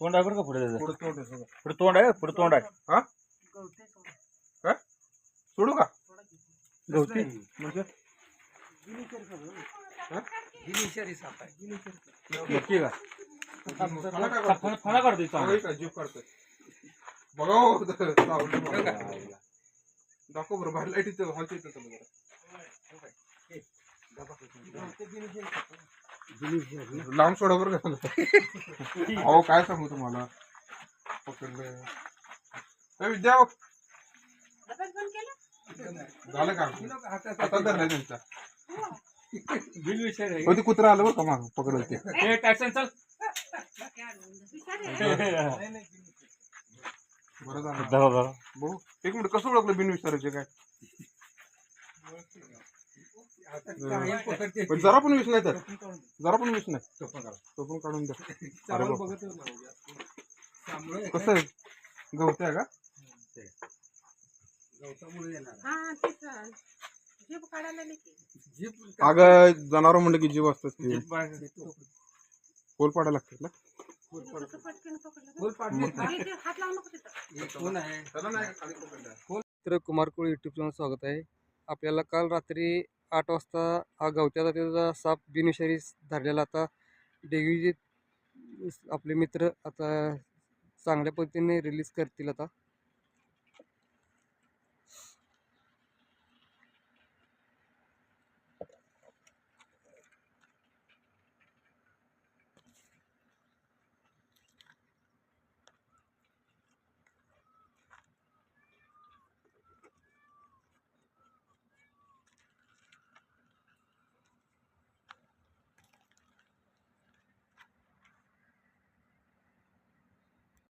तोंड आहे बरं का पुढे त्याचं पुढं तोंड आहे सगळं. पुढे तोंड आहे? पुढे तोंड आहे. गवते काय सोडू का? गवती? म्हणजे? नक्की का? फणा काय फणा- करतोय? फणा काढतोय बघा चांगला. इकडं जीभ काढतोय बघा हो, सावली बघा. दाखव बरं बाहेर लाइट इथं हॉलच्या इथं चालू करा. लांब सोडा बरं का अहो काय सांगू तुम्हाला? पकडलं. ए, विद्या बघ. झालं का? आता धरलाय त्यांचा. बिल ते कुत्रा आलं बरं का मागं? पकडलं ते. ए, टॅक्सन चल. बरं झालं. धरा, धरा. भाऊ एक मिनिट कसं ओळखलं बिन विचारायचे काय? पण जरा पण विष नाही तर. जरा पण विष नाही. तो पण काढून द्या अरे बाप. कसं आहे? गवत आहे का? हा, तेच. जीभ काढायला आले की. अगं जनावर म्हणलं की जीव असतात ते पोल पाडायला लागतात ना? मित्र कुमार कोळी यूट्यूब चॅनल स्वागत आहे. आपल्याला काल रात्री आठ वाजता हा गवत्या जातीचा साप बिनविषारी धरलेला आता डेग्यूचे आपले मित्र आता चांगल्या पद्धतीने रिलीज करतील आता.